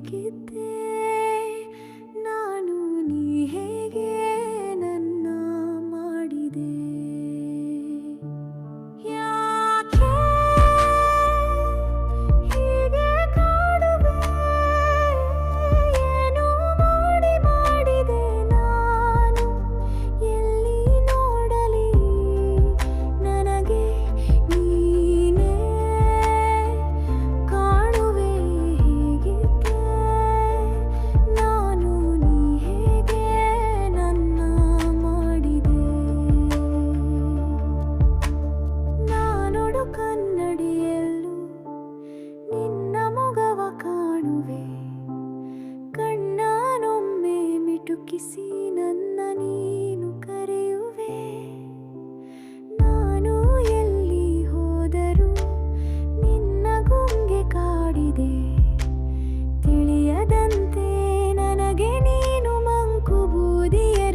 gittin ಬದುಕಿಸಿ ನನ್ನ ನೀನು ಕರೆಯುವೆ. ನಾನು ಎಲ್ಲಿ ಹೋದರೂ ನಿನ್ನ ಗುಂಗೆ ಕಾಡಿದೆ. ತಿಳಿಯದಂತೆ ನನಗೆ ನೀನು ಮಂಕು ಬೂದಿಯ